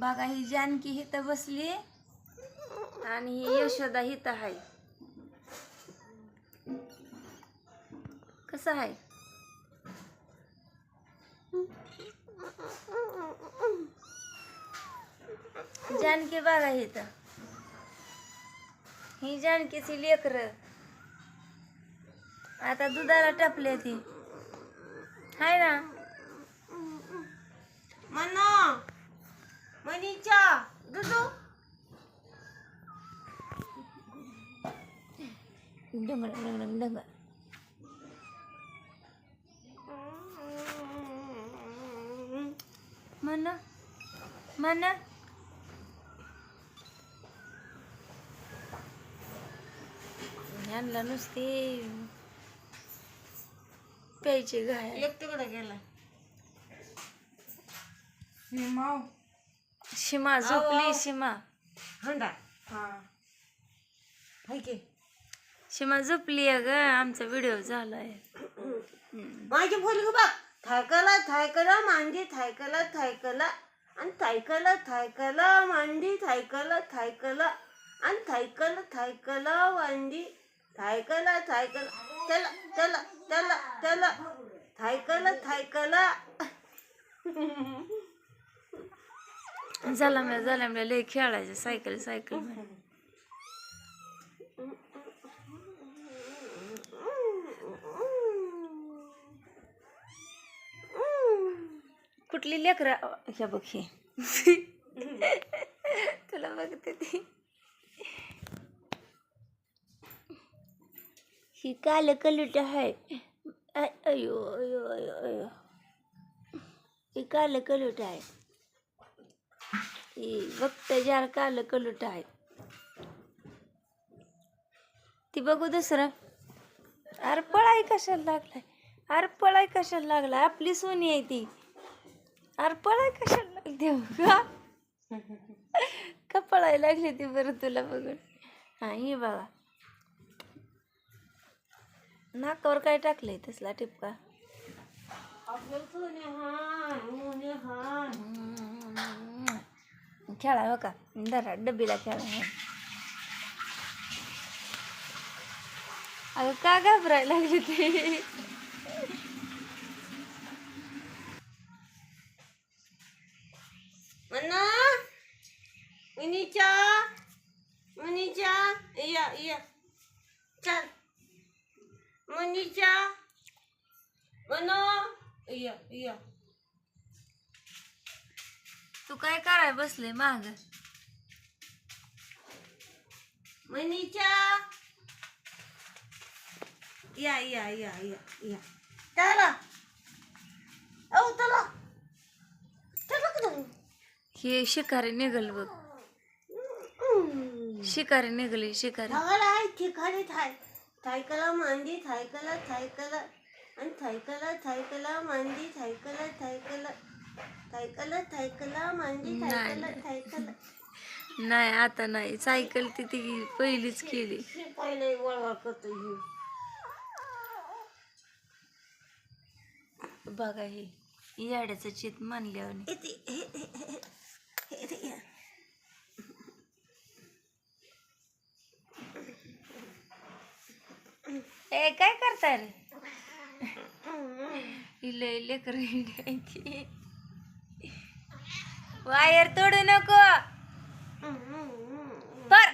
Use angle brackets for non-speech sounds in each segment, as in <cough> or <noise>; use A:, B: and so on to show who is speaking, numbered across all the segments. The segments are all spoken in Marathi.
A: बघा ही जानकी हिथं बसली आणि ही यशोदा हिथं आहे. कसं आहे? जानकी बघा इथं ही जानकीची लेकर. आता दुधाला टपले ती. हाय ना?
B: मनो मनीचा दुदू
A: डंग डंग डंग डंग म्हण म्हण यांना नुसते प्यायचे गाय
B: एक तिकडे गेला माव
A: शिमा झोपली शिमा
B: हंडा. हा. हाय की.
A: शिमा झोपली आहे ग आमचा व्हिडिओ झालाय.
B: माझी बोल ग थायकला थायकला मांडी थायकला थायकला आणि थायकला थायकला मांडी थायकला थायकला आणि थायकला थायकला मांडी थायकला थायकला चला चला चला चला थायकला थायकला. <laughs>
A: झाला मी झाला मी लय खेळायचं सायकल सायकल कुठली लेकरा? ह्या बघ हे. तुला बघते ती. ही काल कलट आहे. अयो अयो अयो अयो. ही काल कलट आहे. ही बघत जार काल कलुट आहे. ती बघू दुसरं. अरे पळाई कशाला लागलाय? अरे पळाई कशाला लागलाय? आपली सोनी आहे ती. अरे पळाई कशाला लागली का? का पळायला लागली ती बरं तुला बघून? हा हे बघा. नाकावर काय टाकलंय तसला टिपका?
B: आपलं सोने हाय मोने हाय
A: खेळा हो का धरा डब्बीला खेळा अगं का घाबरायला लागली ते
B: मन्ना मनीचा मनीचा या
A: तू काय कराय बसले माग?
B: मनीचा या या या या या. औ का
A: हे शिकारी निघल बघ. शिकारी निघली शिकारी.
B: आहे ठिकाणी थाय थायकला मांडी थायकला थायकला. आणि थायकला थायकला मांडी थायकला थायकला. थायकला
A: नाही.
B: थायकला
A: नाही आता नाही. सायकल ती ती पहिलीच केली.
B: हे पहिले वळवा करतो ही.
A: बघा हे. याड्याचं चित मानल्यावर
B: इथे हे हे हे हे हे हे
A: ए काय करताय रे? इले लेकर वायर तोडू नको. पर.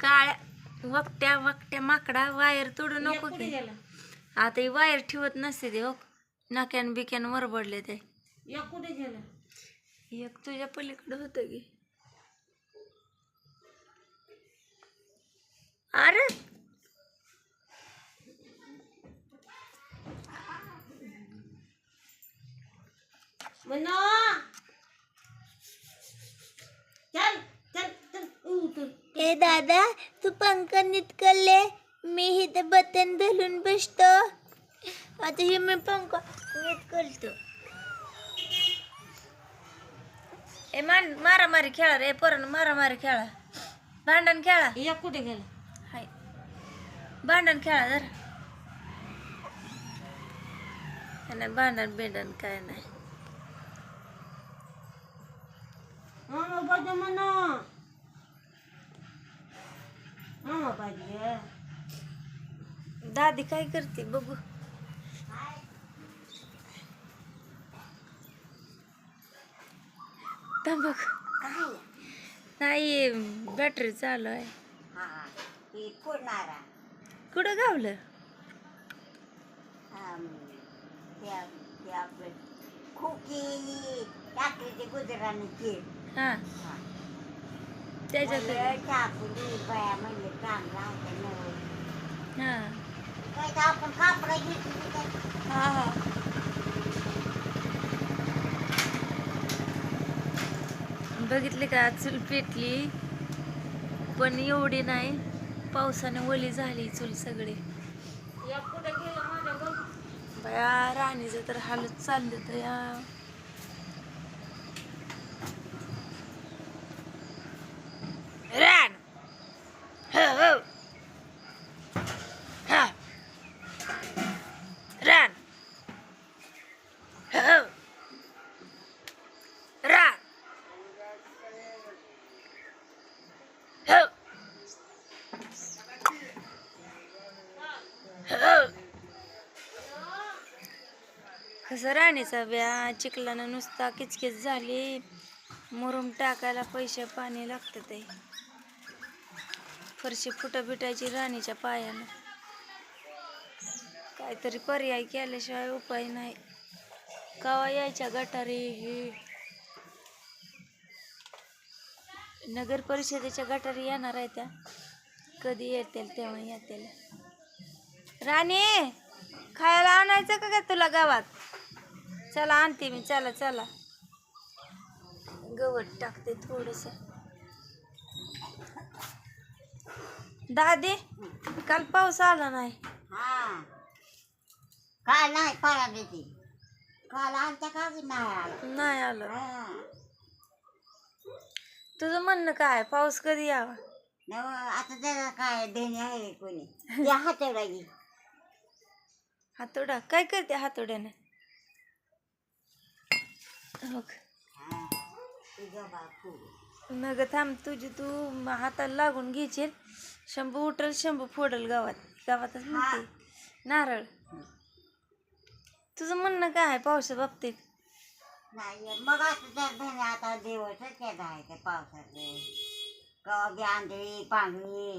A: काळ्या वकट्या वकट्या माकडा वायर तोडू नको की. आता ही वायर ठेवत नसते ते हो. नाक्यान बिक्यान वरबडले ते.
B: या कुठे गेला.
A: एक तुझ्या पलीकडे होतं की. अरे.
B: मनो चल चल चल उतर
A: ए दादा तू पंख नितकले मी इथं बटन धरून बसतो. आता हे मी पंख नीट करतो ए मान मारामारी खेळा रे पोरण मारामारी खेळा. भांडण खेळा.
B: या कुठे गेला?
A: हाय. भांडण खेळा जरा. नाही भांडण बिंडण काय नाही. Mama pwede mo. Mama दादी काय करते बघू. बघ. नाही बॅटरी चालू आहे. कुठं गावलं?
C: खूप गुजराणी केळ
A: हा. त्याच्यात
C: बाया नवं
A: हा.
C: काय तर आपण कापडा घेतली काय?
A: हा हा. बघितले का? चूल पेटली. पण एवढी नाही. पावसाने ओली झाली चूल सगळी.
C: या कुठे गेलं माझ्या बघ.
A: बया राणीचं तर हालत चाललं तर या रान हो हो हा रान हो रान हो हो कसं राणीचा ब्या चिखलानं नुसता किचकिच झाली. मुरुम टाकायला पैसे पाणी लागतं ते. फरशी फुटं बिटायची राणीच्या पायानं. काहीतरी पर्याय केल्याशिवाय उपाय नाही. कवा यायच्या गटारी? हे नगर परिषदेच्या गटारी येणार आहे त्या. कधी येतील तेव्हा येतील. राणी खायला आणायचं का काय तुला गावात? चला आणते मी. चला चला. गवत टाकते थोडस. दादी काल पाऊस आला नाही.
C: हा. काल नाही पळा देते. काल आमच्या का नाही आला.
A: नाही आलं.
C: हा.
A: तुझं म्हणणं काय? पाऊस कधी यावा?
C: नव आता त्याला काय देणे आहे कोणी. त्या हाताला घे
A: हातोडा? काय करते हातोड्याने? हो मग थांब तुझी तू हाताला लागून घ्यायची शंभू उठल शंभू फोडल गावात. गावातच म्हणते. नारळ. तुझं म्हणणं काय आहे पावसा बाबतीत?
C: नाही मग आता आता दिवसच येत आहे ते पावसाचे. बी आंधळी पांगळी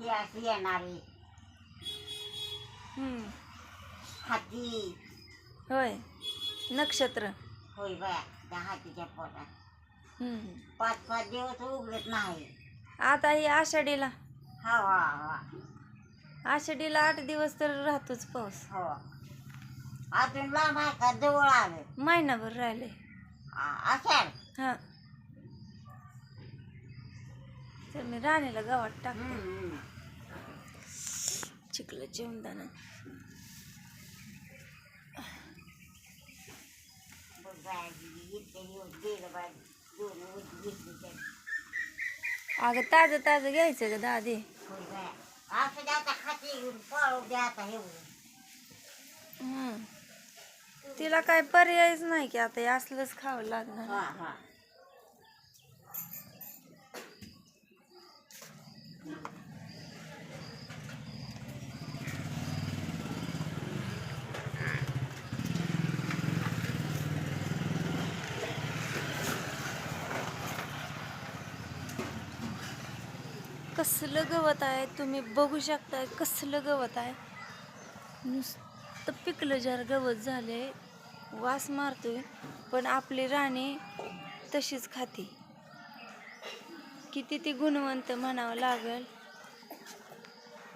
C: ही अशी येणारी.
A: हम्म.
C: हाती.
A: होय. नक्षत्र.
C: होय बाया त्या हातीच्या पोटात
A: हम्म.
C: पाच पाच दिवस उघडत नाही.
A: आता ही आषाढीला.
C: हवा हवा
A: आषाढीला आठ दिवस तर राहतोच पाऊस.
C: हो. अजून लांब आहे का? जवळ आलं
A: महिनाभर राहिले.
C: आ- आषाढ?
A: हा. तर मी राणीला गावात
C: हम्म.
A: चिखलं जेवण
C: बघ बाया, इतके दिवस गेलं बाय दोन उडी घेतली तरी.
A: अगं ताजं ताजं घ्यायचं ग दादी.
C: असं द्या आता खाती घेऊन पळू द्या आता
A: तिला काय पर्यायच नाही की आता हे असलंच खावं लागणार. कसलं गवत आहे? तुम्ही बघू शकताय कसलं गवत आहे. नुसतं पिकलं जर गवत झाले वास मारतोय पण आपली राणी तशीच खाते. किती ती गुणवंत म्हणावं लागल.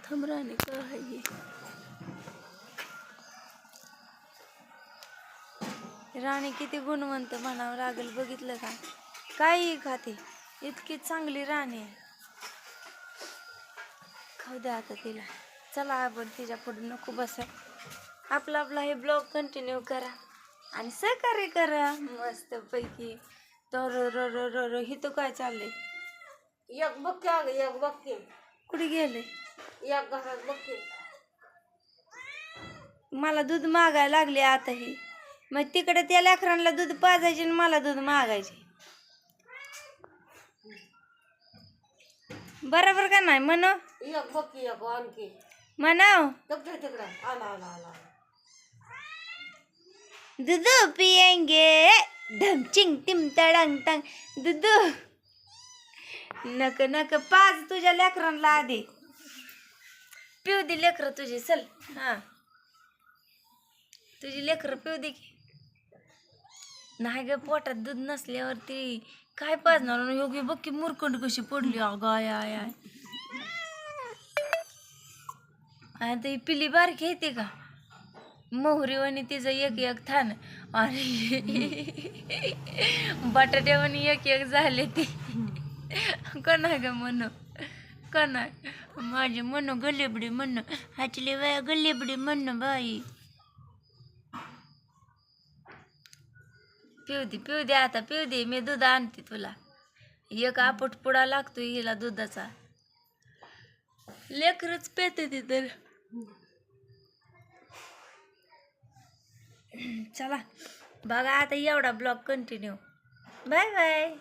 A: थम राणी काय आहे हे? राणी किती गुणवंत म्हणावं लागेल बघितलं का? काही खाते. इतकी चांगली राणी आहे. खाऊ द्या आता तिला. चला आपण तिच्या पुढे नको बसा. आपला आपला हे ब्लॉग कंटिन्यू करा. आणि सहकार्य करा. मस्त पैकी तर र ही तो काय चाललंय?
C: एक बघते अगं एक बघते.
A: कुठे गेले?
C: एक घरात बघते.
A: मला दूध मागायला लागले आता ही मग तिकडे त्या लेकरांना दूध पाजायचे आणि मला दूध मागायचे. बरोबर का नाही? म्हण
C: एक बघते एक आणखी.
A: म्हणाव
B: तिकडं. तिकडं आला आला आला
A: दुधू पियेंगे. टिम तडंग टंग दुधू नक नक पाच तुझ्या लेकरांना आधी. पिऊ दे लेकर तुझी चल. हा. तुझी लेकर पिऊ दे की. नाही ग पोटात दूध नसल्यावरती काय पाजणार योगी बघ की मुरकंड कशी पडली. अगं आय आय आय. आता ही पिली बारकी येते का? मोहरीवानी तिचं एक एक थान. आणि बटाट्यावानी एक एक झाले ती. कणा ग म्हणू कणा माझे म्हणू गलेबडे म्हणू. हाचले बाया गलेबडी म्हणू बाई. पिऊ दे पिऊ दे आता पिऊ दे मी दूध आणते तुला. एक आपट पुडा लागतो हिला दुधाचा. लेकरच पेते ते तर. चला बघा आता एवढा ब्लॉग कंटिन्यू बाय बाय.